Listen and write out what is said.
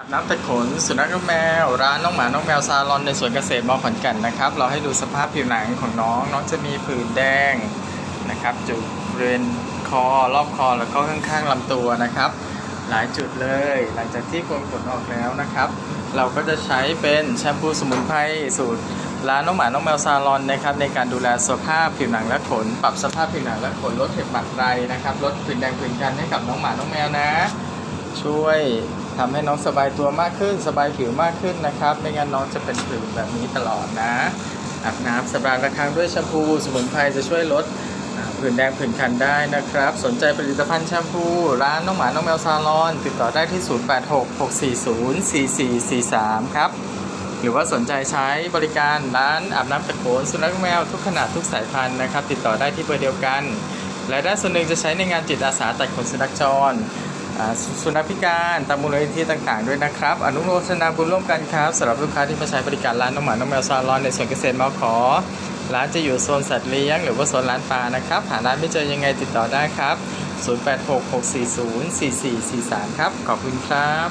อาบน้ำตะขนสุนัขน้องแมว ร้านน้องหมา น้องแมวซาลอนในสวนเกษตรมอขอนแก่นนะครับ เราให้ดูสภาพผิวหนังของน้อง น้องจะมีผื่นแดงนะครับ จุดบริเวณคอรอบคอแล้วก็ข้างๆลำตัวนะครับ หลายจุดเลย หลังจากที่โกนขนออกแล้วนะครับ เราก็จะใช้เป็นแชมพูสมุนไพรสูตรร้านน้องหมา น้องแมวซาลอนนะครับในการดูแลสภาพผิวหนังและขน ปรับสภาพผิวหนังและขนลดเห็บหมัดไรนะครับลดผื่นแดงผื่นกันให้กับน้องหมา น้องแมวนะ ช่วยทำให้น้องสบายตัวมากขึ้น สบายผิวมากขึ้นนะครับ ไม่งั้นน้องจะเป็นผื่นแบบนี้ตลอดนะอาบน้ำสำราญระครั้งด้วยแชมพูสมุนไพรจะช่วยลดผื่นแดงผื่นคันได้นะครับ สนใจผลิตภัณฑ์แชมพู ร้านน้องหมา น้องแมวซาลอน ติดต่อได้ที่ 0866404443 ครับ หรือว่าสนใจใช้บริการร้านอาบน้ำตะโขนสุนัขแมวทุกขนาดทุกสายพันธุ์นะครับ ติดต่อได้ที่เบอร์เดียวกัน และด้านส่วนหนึ่งจะใช้ในงานจิตอาสาตัดขนสุนัขจร สุนัขพิการตามมูลนิธิต่างๆด้วยนะครับ อนุโมทนาบุญร่วมกันครับสำหรับลูกค้าที่มาใช้บริการร้านน้องหมาน้องแมวซาลอนในสวนเกษตรมอขอร้านจะอยู่โซนสัตว์เลี้ยงหรือว่าโซนร้านปลานะครับ หาร้านไม่เจอยังไงติดต่อได้ครับ 0866404443 ครับ ขอบคุณครับ